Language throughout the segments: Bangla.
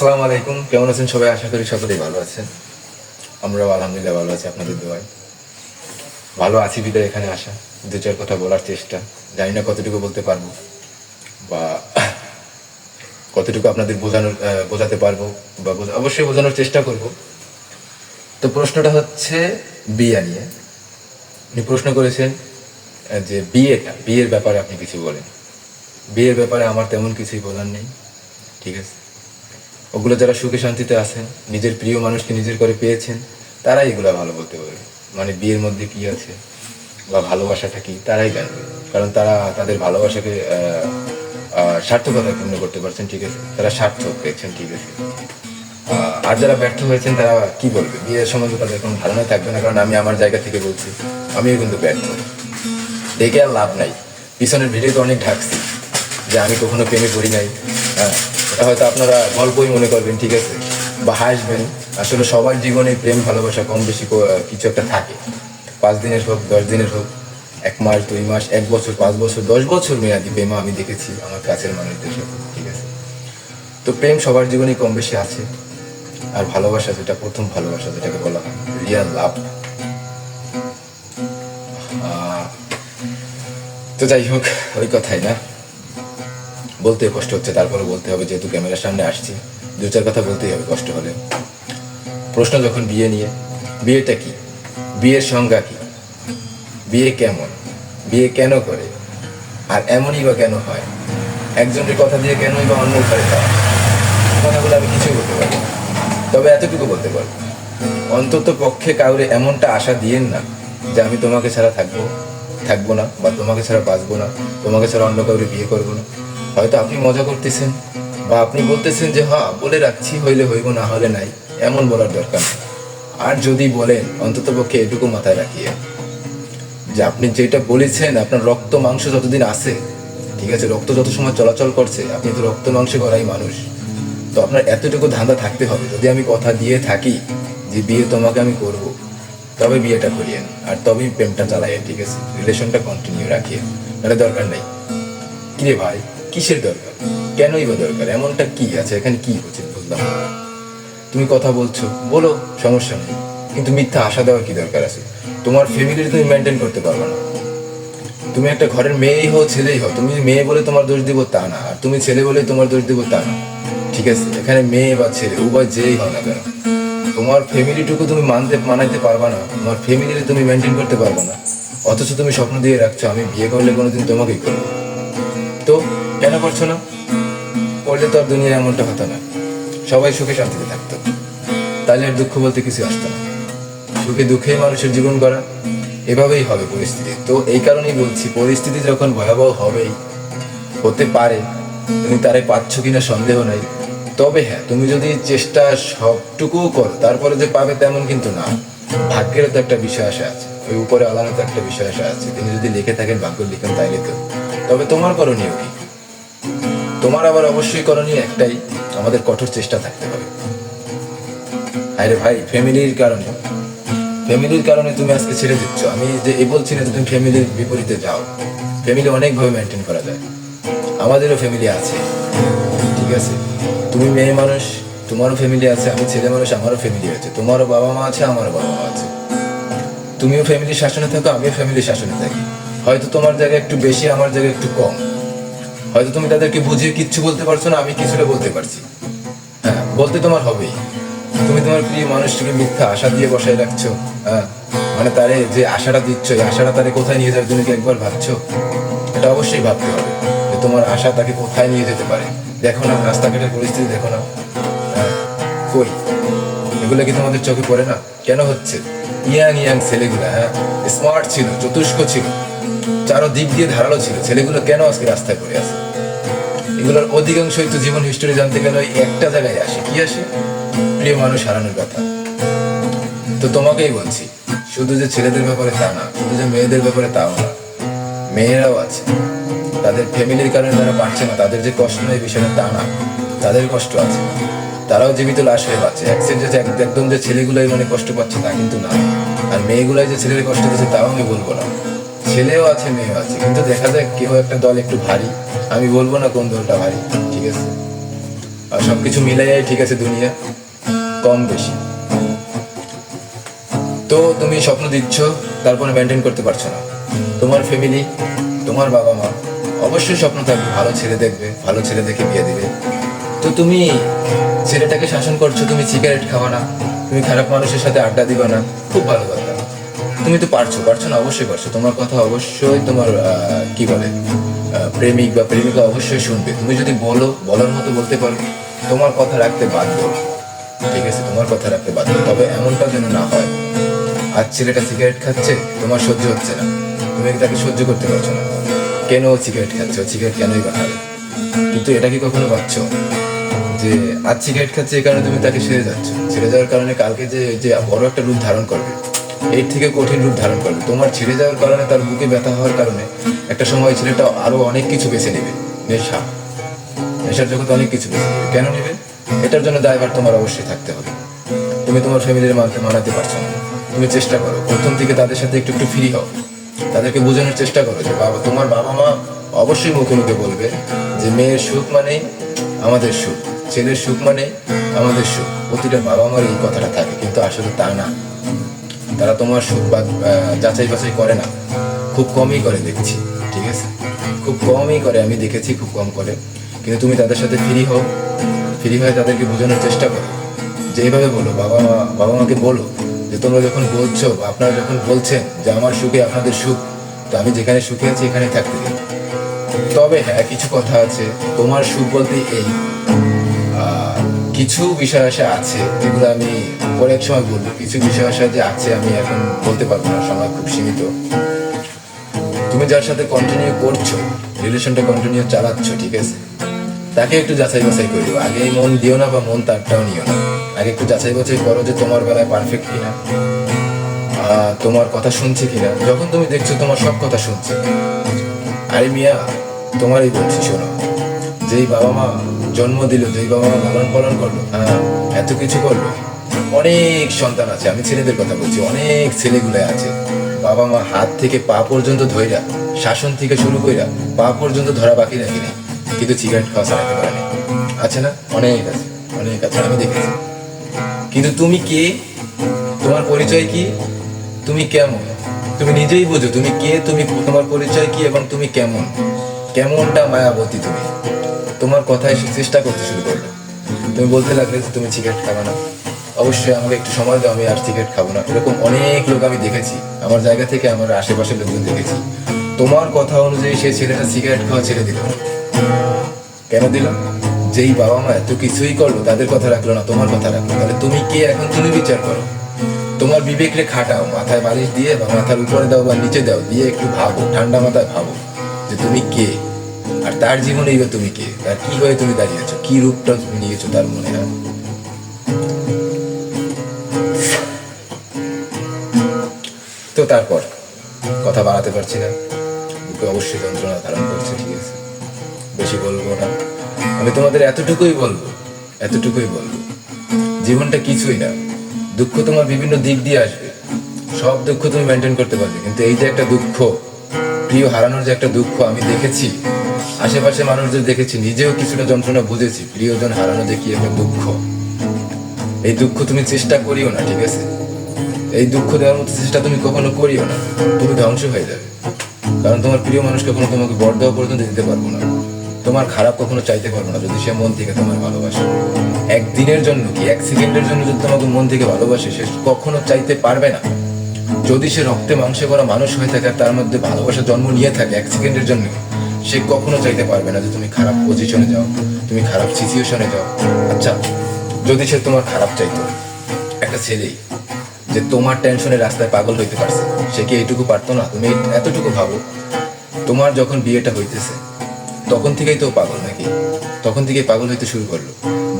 আসসালামু আলাইকুম। কেমন আছেন সবাই? আশা করি সকলেই ভালো আছেন। আমরাও আলহামদুলিল্লাহ ভালো আছি আপনাদের দোয়ায়। ভালো আছি বিদায় এখানে আসা। দু চার কথা বলার চেষ্টা। জানি না কতটুকু বলতে পারব বা কতটুকু আপনাদের বোঝানোর বোঝাতে পারব বা অবশ্যই বোঝানোর চেষ্টা করব। তো প্রশ্নটা হচ্ছে বিয়ে নিয়ে। আপনি প্রশ্ন করেছেন যে বিয়েটা, বিয়ের ব্যাপারে আপনি কিছু বলেন। বিয়ের ব্যাপারে আমার তেমন কিছুই বলার নেই। ঠিক আছে? ওগুলো যারা সুখে শান্তিতে আছেন, নিজের প্রিয় মানুষকে নিজের করে পেয়েছেন, তারাই এগুলো ভালো বলতে পারবে মানে বিয়ের মধ্যে কি আছে বা ভালোবাসাটা কি, তারাই জানবে। কারণ তারা তাদের ভালোবাসাকে সার্থকতা পূর্ণ করতে পারছেন, ঠিক আছে? তারা সার্থক পেয়েছেন ঠিক আছে? আর যারা ব্যর্থ হয়েছেন, তারা কি বলবে? বিয়ের সম্বন্ধে তাদের কোনো ধারণা থাকবে না, কারণ আমি আমার জায়গা থেকে বলছি, আমিও কিন্তু ব্যর্থ। দেখে আর লাভ নাই। পিছনের ভিডিও তো অনেক ঢাকছি যে আমি কখনো প্রেমে পড়ি নাই। হ্যাঁ হয়তো আপনারা গল্পই মনে করবেন, ঠিক আছে? বা হাসবেন। আসলে সবার জীবনে প্রেম, ভালোবাসা কম বেশি কিছু একটা থাকে। পাঁচ দিনের হোক, দশ দিনের হোক, এক মাস, দুই মাস, এক বছর, পাঁচ বছর, দশ বছর মেয়াদি প্রেম আমি দেখেছি আমার কাছের মানুষদের সাথে, ঠিক আছে? তো প্রেম সবার জীবনেই কম বেশি আছে। আর ভালোবাসা যেটা, প্রথম ভালোবাসা যেটাকে বলা হয় রিয়াল লাভ তো যাই হোক, ওই কথাই না? বলতে কষ্ট হচ্ছে, তারপরে বলতে হবে যেহেতু ক্যামেরার সামনে আসছি। দু চার কথা বলতেই হবে কষ্ট হলে। প্রশ্ন যখন বিয়ে নিয়ে, বিয়েটা কি? বিয়ের সংজ্ঞা কি? বিয়ে কেমন? বিয়ে কেন করে? আর এমনই বা কেন হয়? একজনের কথা দিয়ে কেনই বা অন্য ঘরে কথাগুলো আমি কিছুই বলতে পারি। তবে এতটুকু বলতে পারব। অন্তত পক্ষে কাউরে এমনটা আশা দিয়েন না যে আমি তোমাকে ছাড়া থাকব থাকব না বা তোমাকে ছাড়া বাঁচবো না, তোমাকে ছাড়া অন্য কাউরে বিয়ে করব না। হয়তো আপনি মজা করতেছেন বা আপনি বলতেছেন যে হ্যাঁ বলে রাখছি, হইলে হইব, না হলে নাই। এমন বলার দরকার আর যদি বলেন, অন্তত পক্ষে এটুকু মাথায় রাখিয়ে যে, আপনি যেটা বলেছেন, আপনার রক্ত, মাংস যতদিন আছে, ঠিক আছে, রক্ত যত সময় চলাচল করছে, আপনি তো রক্ত, মাংস করাই মানুষ। তো আপনার এতটুকু ধান্দা থাকতে হবে। যদি আমি কথা দিয়ে থাকি যে, বিয়ে তোমাকে আমি করব, তবে বিয়েটা করিয়েন। আর তবেই প্রেমটা চালাইয়েন ঠিক আছে? রিলেশনটা কন্টিনিউ রাখিয়ে এটা দরকার নেই। কিরে ভাই? কিসের দরকার? কেনই বা দরকার? এমনটা কি? আছে এখানে কি হচ্ছে? বুঝলাম। তুমি কথা বলছো, বলো, সমস্যা নেই। কিন্তু মিথ্যা আশা দেওয়ার কি দরকার আছে? তোমার ফ্যামিলির তুমি মেনটেন করতে পারবে না। তুমি একটা ঘরের মেয়েই হও, ছেলেই হও। তুমি মেয়ে বলে তোমার দোষ দিব তা না। আর তুমি ছেলে বলে তোমার দোষ দিব তা না। ঠিক আছে, এখানে মেয়ে বা ছেলে, উভয় যেই হও না কেন। তোমার ফ্যামিলিটুকু তুমি মানতে, মানাইতে পারবা না। তোমার ফ্যামিলি তুমি মেনটেন করতে পারবে না। অথচ তুমি স্বপ্ন দিয়ে রাখছো, আমি বিয়ে করলে কোনোদিন তোমাকেই করব। কেন করছ না? করলে তো আর দুনিয়া এমনটা হতো না। সবাই সুখে শান্তিতে থাকতো। তাহলে আর দুঃখ বলতে কিছু আসতো না। সুখে দুঃখেই মানুষের জীবন করা এভাবেই হবে পরিস্থিতি। তো এই কারণেই বলছি, পরিস্থিতি যখন ভয়াবহ হবেই, হতে পারে, তুমি তারে পাচ্ছ কিনা সন্দেহ নাই। তবে হ্যাঁ তুমি যদি চেষ্টা সবটুকুও করো, তারপরে যে পাবে তেমন কিন্তু না। ভাগ্যের তো একটা বিষয় আসা আছে। ওই উপরে আলাদা তো একটা বিষয় আসা আছে। তিনি যদি লিখে থাকেন, ভাগ্য লিখেন তাইলে তো। তবে তোমার করণীয় কি? তোমার আবার অবশ্যই করণীয় একটাই, আমাদের কঠোর চেষ্টা থাকতে হবে। আরে ভাই, ফ্যামিলির কারণে। ফ্যামিলির কারণে তুমি আজকে ছেড়ে দিচ্ছ। আমি যে এ বলছি না তুমি ফ্যামিলির বিপরীতে যাও। ফ্যামিলি অনেকভাবে মেনটেন করা যায়। আমাদেরও ফ্যামিলি আছে। ঠিক আছে? তুমি মেয়ে মানুষ, তোমারও ফ্যামিলি আছে, আমি ছেলে মানুষ, আমারও ফ্যামিলি আছে। তোমারও বাবা মা আছে, আমারও বাবা মা আছে। তুমিও ফ্যামিলির শাসনে থাকো, আমিও ফ্যামিলির শাসনে থাকি। হয়তো তোমার জায়গায় একটু বেশি, আমার জায়গায় একটু কম। হয়তো তুমি তাদেরকে বুঝিয়ে কিচ্ছু বলতে পারছ না, আমি কিছুটা বলতে পারছি। হ্যাঁ বলতে তোমার হবেই। তুমি তোমার প্রিয় মানুষটিকে মিথ্যা আশা দিয়ে বসায় রাখছো হ্যাঁ মানে তারে যে আশাটা দিচ্ছ, এই আশাটা তারে কোথায় নিয়ে যাবে তুমি কি একবার ভাবছ, এটা অবশ্যই ভাবতে হবে যে তোমার আশা তাকে কোথায় নিয়ে যেতে পারে। দেখো না, রাস্তাঘাটের পরিস্থিতি দেখো না। কই? এগুলো কি তোমাদের চোখে পড়ে না? কেন হচ্ছে? ইয়াং ইয়াং ছেলেগুলো হ্যাঁ? স্মার্ট ছিল, চতুষ্ক ছিল। চারো দিক দিয়ে ধারালো ছিল। ছেলেগুলো কেন আজকে রাস্তায় পড়ে আছে? এগুলোর অধিকাংশই তো জীবন হিস্টোরি জানতে গেলে ওই একটা জায়গায় আসে। কি আসে? প্রিয় মানুষ হারানোর কথা। তো তোমাকেই বলছি, শুধু যে ছেলেদের ব্যাপারে তা না, শুধু যে মেয়েদের ব্যাপারে তাও না। মেয়েরাও আছে। তাদের ফ্যামিলির কারণে তারা পারছে না। তাদের যে কষ্ট নেই বিষয়টা তা না। তাদের কষ্ট আছে। তারাও জীবিত লাশ হয়ে পাচ্ছে যে এক- একদম যে ছেলেগুলোই মানে কষ্ট পাচ্ছে তা কিন্তু না। আর মেয়েগুলাই যে ছেলের কষ্ট দিচ্ছে তাও আমি বলব না। ছেলেও আছে, মেয়েও আছে। কিন্তু দেখা যায় কেউ একটা দল একটু ভারী। আমি বলব না কোন দলটা ভারী, ঠিক আছে? আর সব কিছু মিলাইয়াই ঠিক আছে দুনিয়া, কম বেশি। তো তুমি স্বপ্ন দিচ্ছ, তারপরে মেনটেন করতে পারছ না। তোমার ফ্যামিলি তোমার বাবা মা, অবশ্যই স্বপ্ন থাকবে, ভালো ছেলে দেখবে, ভালো ছেলে দেখে বিয়ে দিবে। তো তুমি ছেলেটাকে শাসন করছ, তুমি সিগারেট খাওয়া না তুমি খারাপ মানুষের সাথে আড্ডা দিবা না খুব ভালো কথা। তুমি তো পারছ পারছ না? অবশ্যই পারছ। তোমার কথা অবশ্যই তোমার কি বলে প্রেমিক বা প্রেমিকা অবশ্যই শুনবে। তুমি যদি বলো, বলার মতো বলতে পারো, তোমার কথা রাখতে বাধ্য। ঠিক আছে, তোমার কথা রাখতে বাধ্য। তবে এমনটা যেন না হয়। আজ ছেলেটা সিগারেট খাচ্ছে, তোমার সহ্য হচ্ছে না। তুমি তাকে সহ্য করতে পারছ না? কেন ও সিগারেট খাচ্ছে? ও সিগারেট কেনই বা খাবে? কিন্তু এটা কি কখনো ভাবছ? যে আজ সিগারেট খাচ্ছে এই কারণে তুমি তাকে ছেড়ে যাচ্ছ। ছেড়ে যাওয়ার কারণে কালকে যে যে বড় একটা রূপ ধারণ করবে। এর থেকে কঠিন রূপ ধারণ করবে তোমার ছেড়ে যাওয়ার কারণে তার বুকে ব্যথা হওয়ার কারণে একটা সময় ছেলেটা আরও অনেক কিছু বেছে নেবে। নেশা। নেশার জগতে অনেক কিছু বেছে নেবে। কেন নেবে? এটার জন্য দায়ভার তোমার অবশ্যই থাকতে হবে। তুমি তোমার ফ্যামিলির মানতে মানাতে পারছ না। তুমি চেষ্টা করো। প্রথম থেকে তাদের সাথে একটু একটু ফ্রি হও। তাদেরকে বোঝানোর চেষ্টা করো যে, বাবা, তোমার বাবা মা অবশ্যই মুখে মুখে বলবে যে, মেয়ের সুখ মানে আমাদের সুখ। ছেলের সুখ মানে আমাদের সুখ। প্রতিটা বাবা মার এই কথাটা থাকে, কিন্তু আসলে তা না। তারা তোমার সুখ যাচাই বাছাই করে না। খুব কমই করে দেখছি, ঠিক আছে? খুব কমই করে, আমি দেখেছি খুব কম করে। কিন্তু তুমি তাদের সাথে ফ্রি হও ফ্রি হয়ে তাদেরকে বোঝানোর চেষ্টা করো। যে এইভাবে বলো, বাবা মা, বাবা মাকে বলো যে তোমরা যখন বলছো আপনারা যখন বলছেন যে আমার সুখে আপনাদের সুখ, তো আমি যেখানে সুখে আছি এখানে থাকতে দিন তবে হ্যাঁ কিছু কথা আছে। তোমার সুখ বলতে এই কিছু বিষয় আছে, যেগুলো আমি পরে এক সময় বলব কিছু বিষয় আশা যে আছে আমি এখন বলতে পারব না, সময় খুব সীমিত। তুমি যার সাথে কন্টিনিউ করছ রিলেশনটা কন্টিনিউ চালাচ্ছ, ঠিক আছে? তাকে একটু যাচাই বাছাই করে আগে মন দিও না বা মন তারটাও নিও না। আগে একটু যাচাই বাছাই করো যে তোমার বেলায় পারফেক্ট কিনা তোমার কথা শুনছে কিনা। যখন তুমি দেখছ তোমার সব কথা শুনছে। আরে মিয়া তোমারই বলছি, শোনো। যেই বাবা মা জন্ম দিল, যেই বাবা মা লালন পালন করল হ্যাঁ এত কিছু করল অনেক সন্তান আছে, আমি ছেলেদের কথা বলছি, অনেক ছেলেগুলো আছে, বাবা মা হাত থেকে পা পর্যন্ত ধইরা, শাসন থেকে শুরু কইরা পা পর্যন্ত ধরা বাকি রাখি না কিন্তু সিগারেট খাওয়া ছাড়াতে পারেনি আছে না? অনেক আছে অনেক আছে, আমি দেখেছি। কিন্তু তুমি কে? তোমার পরিচয় কি? তুমি কেমন? তুমি নিজেই বোঝো, তুমি কে, তুমি তোমার পরিচয় কি এবং তুমি কেমন? কেমনটা মায়াবতী তুমি? তোমার কথায় চেষ্টা করতে শুরু করল। তুমি বলতে লাগলে তুমি সিগারেট খাবে না। অবশ্যই আমাকে একটু সময় দাও, আমি আর সিগারেট খাব না। এরকম অনেক লোক আমি দেখেছি। আমার জায়গা থেকে আমার আশেপাশের লোকজন দেখেছি। তোমার কথা অনুযায়ী সেই ছেলেটা সিগারেট খাওয়া ছেড়ে দিল। কেন দিল? যেই বাবা মা এত কিছুই করল, তাদের কথা রাখল না, তোমার কথা রাখল। তাহলে তুমি কে? এখন তুমি বিচার করো। তোমার বিবেকরে খাটাও, মাথায় বালিশ দিয়ে বা মাথার উপরে দাও বা নিচে দাও, দিয়ে একটু ভাবো, ঠান্ডা মাথায় ভাবো যে তুমি কে? আর তার জীবনেই তুমি কে? তার কি হয়ে তুমি দাঁড়িয়েছো কি রূপটা তুমি নিয়েছো তার মনে হয়? তারপর কথা বাড়াতে পারছি না। বুকে অবশ্যই যন্ত্রণা ধারণ করছে, ঠিক আছে? বেশি বলব না। আমি তোমাদের এতটুকুই বলব এতটুকুই বলব। জীবনটা কিছুই না। দুঃখ তোমার বিভিন্ন দিক দিয়ে আসবে। সব দুঃখ তুমি মেনটেন করতে পারবে। কিন্তু এই যে একটা দুঃখ, প্রিয় হারানোর যে একটা দুঃখ আমি দেখেছি, আশেপাশে মানুষদের দেখেছি, নিজেও কিছুটা যন্ত্রণা বুঝেছি, প্রিয়জন হারানো কি একটা দুঃখ। এই দুঃখ তুমি চেষ্টা করিও না, ঠিক আছে? এই দুঃখ দেওয়ার মতো চেষ্টা তুমি কখনো করিও না। তুমি ধ্বংস হয়ে যাবে। কারণ তোমার প্রিয় মানুষ কখনো তোমাকে বর দেওয়া পর্যন্ত দিতে পারব না। তোমার খারাপ কখনো চাইতে পারব না, যদি সে মন থেকে তোমার ভালোবাসে। একদিনের জন্য কি, এক সেকেন্ডের জন্য যদি তোমাকে মন থেকে ভালোবাসে, সে কখনো চাইতে পারবে না। যদি সে রক্তে মাংসে করা মানুষ হয়ে থাকে আর তার মধ্যে ভালোবাসা জন্ম নিয়ে থাকে, এক সেকেন্ডের জন্য সে কখনো চাইতে পারবে না যে তুমি খারাপ পজিশনে যাও, তুমি খারাপ সিচুয়েশনে যাও। আচ্ছা যদি সে তোমার খারাপ চাইতো, একটা ছেলেই যে তোমার টেনশনে রাস্তায় পাগল হইতে পারছে। সে কি এইটুকু পারতো না? তুমি এতটুকু ভাবো, তোমার যখন বিয়েটা হইতেছে, তখন থেকেই তো পাগল নাকি? তখন থেকেই পাগল হইতে শুরু করল।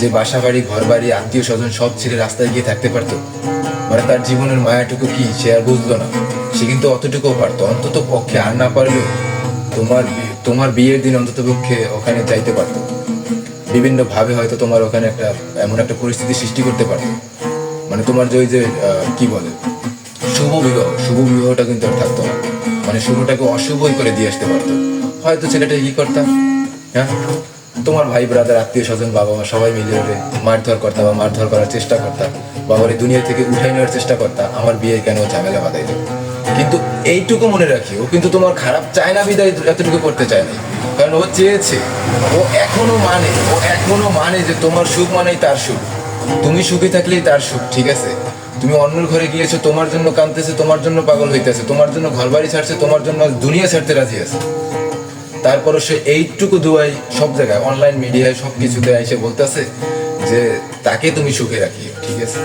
যে বাসা বাড়ি ঘর বাড়ি আত্মীয় স্বজন সব ছেড়ে রাস্তায় গিয়ে থাকতে পারতো মানে তার জীবনের মায়াটুকু কি সে আর বুঝলো না। সে কিন্তু অতটুকুও পারতো। অন্তত পক্ষে আর না পারলেও তোমার তোমার বিয়ের দিন অন্তত পক্ষে ওখানে যাইতে পারতো। বিভিন্ন ভাবে হয়তো তোমার ওখানে একটা, এমন একটা পরিস্থিতি সৃষ্টি করতে পারতো। মানে তোমার যে ওই যে কি বলে? শুভ বিবাহ। শুভ বিবাহটা কিন্তু আর থাকতো না। মানে শুভটাকে অশুভই করে দিয়ে আসতে পারতো। হয়তো ছেলেটা কি করতাম? হ্যাঁ? তোমার ভাই ব্রাদার আত্মীয় স্বজন, বাবা মা সবাই মিলে ওরে মারধর করতা বা মারধর করার চেষ্টা করতা বাবার এই দুনিয়া থেকে উঠাই নেওয়ার চেষ্টা করতা আমার বিয়ে কেন ঝামেলা বাঁধাইল কিন্তু এইটুকু মনে রাখি, ও কিন্তু তোমার খারাপ চায় না বিদায় এতটুকু করতে চায় না কারণ ও চেয়েছে, ও এখনও মানে ও এখনও মানে যে তোমার সুখ মানেই তার সুখ। তুমি সুখে থাকলেই তার সুখ, ঠিক আছে? তুমি অন্যের ঘরে গিয়েছো, তোমার জন্য কাঁদতেছে, তোমার জন্য পাগল হইতেছে, তোমার জন্য ঘর বাড়ি ছাড়ছে, তোমার জন্য দুনিয়া ছাড়তে রাজি আছে। তারপরে সে এইটুকু দুয়াই সব জায়গায় অনলাইন মিডিয়ায় সব কিছুতে এসে বলতেছে যে, তাকে তুমি সুখে রাখিও, ঠিক আছে?